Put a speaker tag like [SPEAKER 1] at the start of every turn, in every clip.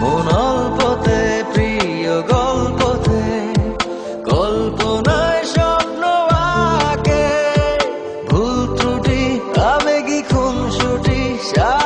[SPEAKER 1] মন অল্পতে প্রিয় গল্পতে কল্পনায় স্বপ্ন আঁকে। ভুল ত্রুটি আবেগী খুনসুটি সা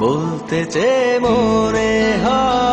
[SPEAKER 1] বলতে চে মনে হয়।